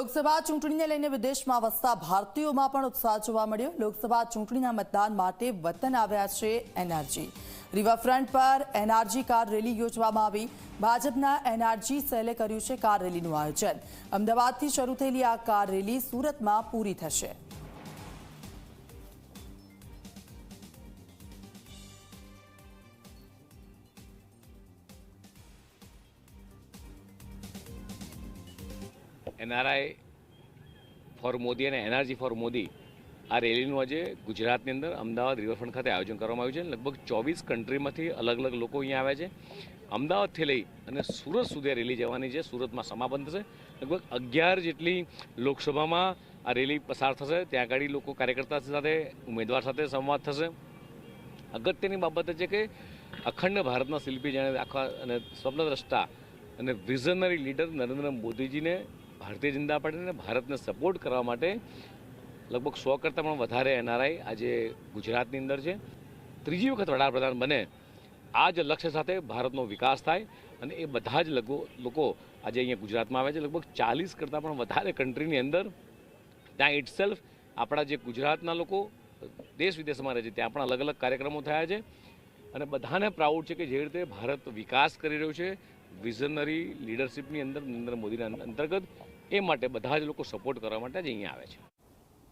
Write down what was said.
લોકસભા ચૂંટણીને લઈને વિદેશમાં વસતા ભારતીયોમાં પણ ઉત્સાહ જોવા મળ્યો. લોકસભા ચૂંટણીના મતદાન માટે વતન આવ્યા છે એનઆરજી. રિવરફ્રન્ટ પર એનઆરજી કાર રેલી યોજવામાં આવી. ભાજપના એનઆરજી સેલે કર્યું છે કાર રેલીનું આયોજન. અમદાવાદથી શરૂ થયેલી આ કાર રેલી સુરતમાં પૂરી થશે. એનઆરઆઈ ફોર મોદી અને એનઆરજી ફોર મોદી આ રેલીનું આજે ગુજરાતની અંદર અમદાવાદ રિવરફ્રન્ટ ખાતે આયોજન કરવામાં આવ્યું છે. લગભગ ચોવીસ કન્ટ્રીમાંથી અલગ અલગ લોકો અહીંયા આવ્યા છે. અમદાવાદથી લઈ અને સુરત સુધી રેલી જવાની છે. સુરતમાં સમાપન થશે. લગભગ અગિયાર જેટલી લોકસભામાં આ રેલી પસાર થશે. ત્યાં આગળ લોકો કાર્યકર્તા સાથે, ઉમેદવાર સાથે સંવાદ થશે. અગત્યની બાબત છે કે અખંડ ભારતના શિલ્પી જેણે આખા અને સ્વપ્નદ્રષ્ટા અને વિઝનરી લીડર નરેન્દ્ર મોદીજીને ભારતીય જનતા પાર્ટીને ભારતને સપોર્ટ કરવા માટે લગભગ સો કરતાં પણ વધારે એનઆરઆઈ આજે ગુજરાતની અંદર છે. ત્રીજી વખત વડાપ્રધાન બને, આ જ લક્ષ્ય સાથે ભારતનો વિકાસ થાય અને એ બધા જ લોકો આજે અહીંયા ગુજરાતમાં આવે છે. લગભગ ચાલીસ કરતાં પણ વધારે કન્ટ્રીની અંદર ત્યાં ઇટસેલ્ફ આપણા જે ગુજરાતના લોકો, દેશ વિદેશમાં રહે છે, ત્યાં પણ અલગ અલગ કાર્યક્રમો થયા છે. અને બધાને પ્રાઉડ છે કે જે રીતે ભારત વિકાસ કરી રહ્યું છે વિઝનરી લીડરશિપની અંદર નરેન્દ્ર મોદીના અંતર્ગત, એ માટે બધા જ લોકો સપોર્ટ કરવા માટે જ અહીંયા આવે છે.